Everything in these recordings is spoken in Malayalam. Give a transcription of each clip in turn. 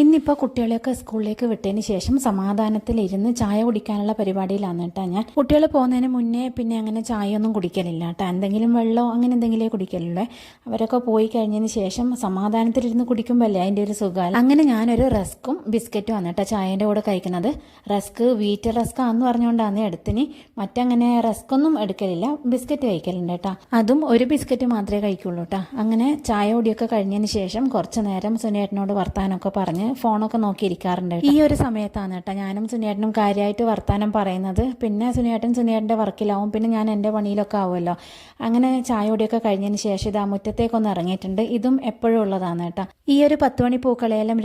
ഇന്നിപ്പോൾ കുട്ടികളെയൊക്കെ സ്കൂളിലേക്ക് വിട്ടതിന് ശേഷം സമാധാനത്തിലിരുന്ന് ചായ കുടിക്കാനുള്ള പരിപാടിയിലാണ് കേട്ടോ ഞാൻ. കുട്ടികൾ പോകുന്നതിന് മുന്നേ പിന്നെ അങ്ങനെ ചായ ഒന്നും കുടിക്കലില്ല കേട്ടോ. എന്തെങ്കിലും വെള്ളമോ അങ്ങനെ എന്തെങ്കിലും കുടിക്കലുള്ളൂ. അവരൊക്കെ പോയി കഴിഞ്ഞതിന് ശേഷം സമാധാനത്തിലിരുന്ന് കുടിക്കുമ്പോഴല്ലേ അതിന്റെ ഒരു സുഖം. അങ്ങനെ ഞാനൊരു റസ്ക്കും ബിസ്ക്കറ്റും ആണ് കേട്ടോ ചായേന്റെ കൂടെ കഴിക്കുന്നത്. റസ്ക് വീറ്റ് റസ്ക് ആന്ന് പറഞ്ഞുകൊണ്ടാണ് എടുത്തിന്. മറ്റങ്ങനെ റസ്ക് ഒന്നും എടുക്കലില്ല. ബിസ്ക്കറ്റ് കഴിക്കലുണ്ട് കേട്ടോ. അതും ഒരു ബിസ്ക്കറ്റ് മാത്രമേ കഴിക്കുള്ളൂ കേട്ടോ. അങ്ങനെ ചായ കുടിയൊക്കെ കഴിഞ്ഞതിന് ശേഷം കുറച്ച് നേരം സുനേട്ടനോട് വർത്താനമൊക്കെ പറഞ്ഞ് ഫോണൊക്കെ നോക്കിയിരിക്കാറുണ്ട്. ഈ ഒരു സമയത്താണ് കേട്ടോ ഞാനും സുനിയേട്ടനും കാര്യമായിട്ട് വർത്താനം പറയുന്നത്. പിന്നെ സുനിയേട്ടൻ സുനിയേട്ടന്റെ വർക്കിലാവും പിന്നെ ഞാൻ എന്റെ പണിയിലൊക്കെ ആവുമല്ലോ. അങ്ങനെ ചായ കുടിയൊക്കെ കഴിഞ്ഞതിന് ശേഷം ഇതാ മുറ്റത്തേക്കൊന്ന് ഇറങ്ങിയിട്ടുണ്ട്. ഇതും എപ്പോഴും ഉള്ളതാണ് കേട്ടോ. ഈ ഒരു പത്ത് മണി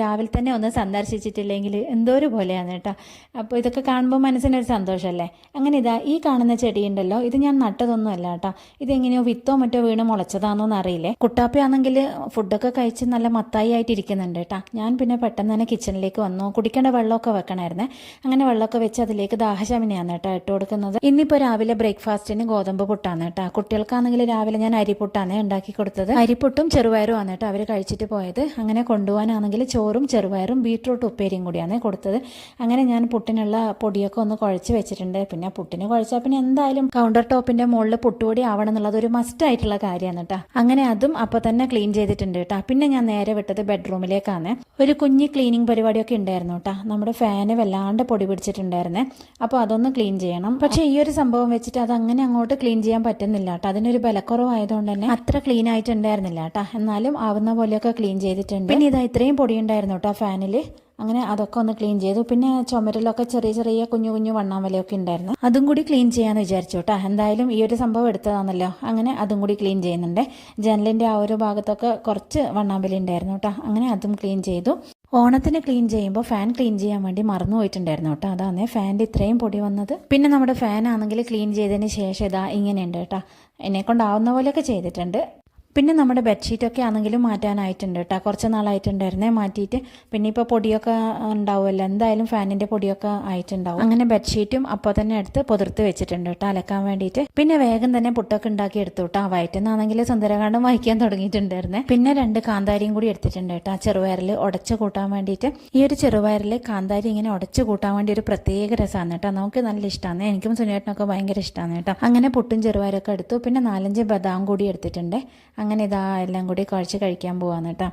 രാവിലെ തന്നെ ഒന്ന് സന്ദർശിച്ചിട്ടില്ലെങ്കിൽ എന്തോ ഒരു പോലെയാണ് കേട്ടോ. അപ്പോൾ ഇതൊക്കെ കാണുമ്പോൾ മനസ്സിനൊരു സന്തോഷമല്ലേ? അങ്ങനെ ഇതാ ഈ കാണുന്ന ചെടിയുണ്ടല്ലോ ഇത് ഞാൻ നട്ടതൊന്നുമല്ല കേട്ടോ. ഇതെങ്ങനെയോ വിത്തോ മറ്റോ വീണ് മുളച്ചതാണോ എന്നറിയില്ലേ കുട്ടാപ്പിയാണെങ്കിൽ ഫുഡൊക്കെ കഴിച്ച് നല്ല മത്തായി ആയിട്ട് ഇരിക്കുന്നുണ്ട് കേട്ടോ. ഞാൻ പിന്നെ പെട്ടെന്ന് തന്നെ കിച്ചണിലേക്ക് വന്നു. കുടിക്കേണ്ട വെള്ളമൊക്കെ വെക്കണമായിരുന്നേ അങ്ങനെ വെള്ളമൊക്കെ വെച്ച് അതിലേക്ക് ദാഹശമിനിയാണ് കേട്ടോ ഇട്ട് കൊടുക്കുന്നത്. ഇന്നിപ്പോൾ രാവിലെ ബ്രേക്ക്ഫാസ്റ്റിന് ഗോതമ്പ് പുട്ടാണ് കേട്ടോ. കുട്ടികൾക്കാണെങ്കിൽ രാവിലെ ഞാൻ അരിപ്പുട്ടാണ് ഉണ്ടാക്കി കൊടുത്തത്. അരിപ്പുട്ടും ചെറുപയറും ആണ് കേട്ടോ അവർ കഴിച്ചിട്ട് പോയത്. അങ്ങനെ കൊണ്ടുപോകാനാണെങ്കിൽ ചോറും ചെറുപയറും ബീട്രൂട്ട് ഉപ്പേരിയും കൂടിയാണ് കൊടുത്തത്. അങ്ങനെ ഞാൻ പുട്ടിനുള്ള പൊടിയൊക്കെ ഒന്ന് കുഴച്ച് വെച്ചിട്ടുണ്ട്. പിന്നെ പുട്ടിന് കുഴച്ചാൽ പിന്നെ എന്തായാലും കൗണ്ടർ ടോപ്പിന്റെ മുകളിൽ പുട്ടുപൊടി ആവണം എന്നുള്ളത് ഒരു മസ്റ്റ് ആയിട്ടുള്ള കാര്യമാണ് കേട്ടോ. അങ്ങനെ അതും അപ്പോൾ തന്നെ ക്ലീൻ ചെയ്തിട്ടുണ്ട് കേട്ടോ. പിന്നെ ഞാൻ നേരെ വിട്ടത് ബെഡ്റൂമിലേക്കാണ് ഒരു കുഞ്ഞ് ക്ലീനിങ് പരിപാടിയൊക്കെ ഉണ്ടായിരുന്നു കേട്ടോ നമ്മുടെ ഫാന് വല്ലാണ്ട് പൊടി പിടിച്ചിട്ടുണ്ടായിരുന്നേ. അപ്പോൾ അതൊന്ന് ക്ലീൻ ചെയ്യണം. പക്ഷേ ഈ ഒരു സംഭവം വെച്ചിട്ട് അത് അങ്ങനെ അങ്ങോട്ട് ക്ലീൻ ചെയ്യാൻ പറ്റുന്നില്ല കേട്ടോ അതിനൊരു ബലക്കുറവായതുകൊണ്ട് തന്നെ അത്ര ക്ലീൻ ആയിട്ടുണ്ടായിരുന്നില്ല കേട്ടോ എന്നാലും ആവുന്ന പോലെയൊക്കെ ക്ലീൻ ചെയ്തിട്ടുണ്ട്. പിന്നെ ഇതാ ഇത്രയും പൊടി ഉണ്ടായിരുന്നു കേട്ടോ ഫാനിൽ അങ്ങനെ അതൊക്കെ ഒന്ന് ക്ലീൻ ചെയ്തു. പിന്നെ ചുമരിലൊക്കെ ചെറിയ ചെറിയ കുഞ്ഞു കുഞ്ഞു വണ്ണാമലയൊക്കെ ഉണ്ടായിരുന്നു. അതും കൂടി ക്ലീൻ ചെയ്യാന്ന് വിചാരിച്ചു കേട്ടോ എന്തായാലും ഈ ഒരു സംഭവം എടുത്തതാണല്ലോ. അങ്ങനെ അതും കൂടി ക്ലീൻ ചെയ്യുന്നുണ്ട്. ജനലിന്റെ ആ ഒരു ഭാഗത്തൊക്കെ കുറച്ച് വണ്ണാമ്പലി ഉണ്ടായിരുന്നു കേട്ടോ അങ്ങനെ അതും ക്ലീൻ ചെയ്തു. ഓണത്തിന് ക്ലീൻ ചെയ്യുമ്പോൾ ഫാൻ ക്ലീൻ ചെയ്യാൻ വേണ്ടി മറന്നു പോയിട്ടുണ്ടായിരുന്നു കേട്ടോ. അതാണ് ഫാനിന്റെ ഇത്രയും പൊടി വന്നത്. പിന്നെ നമ്മുടെ ഫാൻ ആണെങ്കിൽ ക്ലീൻ ചെയ്തതിന് ശേഷം ഇതാ ഇങ്ങനെയുണ്ട് കേട്ടോ. എന്നെ കൊണ്ടാവുന്ന പോലെയൊക്കെ ചെയ്തിട്ടുണ്ട്. പിന്നെ നമ്മുടെ ബെഡ്ഷീറ്റൊക്കെ ആണെങ്കിലും മാറ്റാനായിട്ടുണ്ട് കേട്ടോ കുറച്ച് നാളായിട്ടുണ്ടായിരുന്നേ മാറ്റിയിട്ട്. പിന്നെ ഇപ്പോൾ പൊടിയൊക്കെ ഉണ്ടാവുമല്ലോ. എന്തായാലും ഫാനിന്റെ പൊടിയൊക്കെ ആയിട്ടുണ്ടാവും. അങ്ങനെ ബെഡ്ഷീറ്റും അപ്പോൾ തന്നെ എടുത്ത് പുതിർത്ത് വെച്ചിട്ടുണ്ട് കേട്ടോ അലക്കാൻ വേണ്ടിയിട്ട്. പിന്നെ വേഗം തന്നെ പുട്ടൊക്കെ ഉണ്ടാക്കി എടുത്തു കേട്ടോ വയറ്റുന്നാണെങ്കിൽ സുന്ദരകാന്ഡം വായിക്കാൻ തുടങ്ങിയിട്ടുണ്ടായിരുന്നേ. പിന്നെ രണ്ട് കാന്താരിയും കൂടി എടുത്തിട്ടുണ്ട് കേട്ടോ ചെറുപയറിൽ ഉടച്ച് കൂട്ടാൻ വേണ്ടിയിട്ട്. ഈ ഒരു ചെറുപയറിൽ കാന്താരി ഇങ്ങനെ ഉടച്ച് കൂട്ടാൻ വേണ്ടി ഒരു പ്രത്യേക രസമാണ് കേട്ടോ നമുക്ക് നല്ല ഇഷ്ടമാണ് എനിക്കും സുനിയേട്ടനൊക്കെ ഭയങ്കര ഇഷ്ടമാണ് കേട്ടോ അങ്ങനെ പുട്ടും ചെറുപയറൊക്കെ എടുത്തു. പിന്നെ നാലഞ്ച് ബദാം കൂടി എടുത്തിട്ടുണ്ട്. അങ്ങനെ ഇതാ എല്ലാം കൂടി കുഴച്ച് കഴിക്കാൻ പോവാന്ന് കേട്ടോ.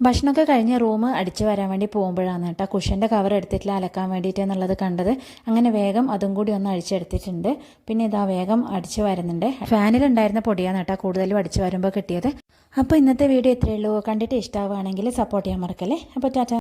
ഭക്ഷണമൊക്കെ കഴിഞ്ഞ് റൂം അടിച്ചു വരാൻ വേണ്ടി പോകുമ്പോഴാണ് കേട്ടോ കുഷന്റെ കവർ എടുത്തിട്ടില്ല അലക്കാൻ വേണ്ടിയിട്ട് എന്നുള്ളത് കണ്ടത്. അങ്ങനെ വേഗം അതും കൂടി ഒന്ന് അടിച്ചെടുത്തിട്ടുണ്ട് പിന്നെ ഇതാ വേഗം അടിച്ചു വരുന്നുണ്ട്. ഫാനിലുണ്ടായിരുന്ന പൊടിയാണ് കേട്ടോ കൂടുതലും അടിച്ചു വരുമ്പോൾ കിട്ടിയത്. അപ്പോൾ ഇന്നത്തെ വീഡിയോ ഇത്രയേ ഉള്ളൂ. കണ്ടിട്ട് ഇഷ്ടമാവുകയാണെങ്കിൽ സപ്പോർട്ട് ചെയ്യാൻ മറക്കല്ലേ. അപ്പോൾ ടാറ്റ.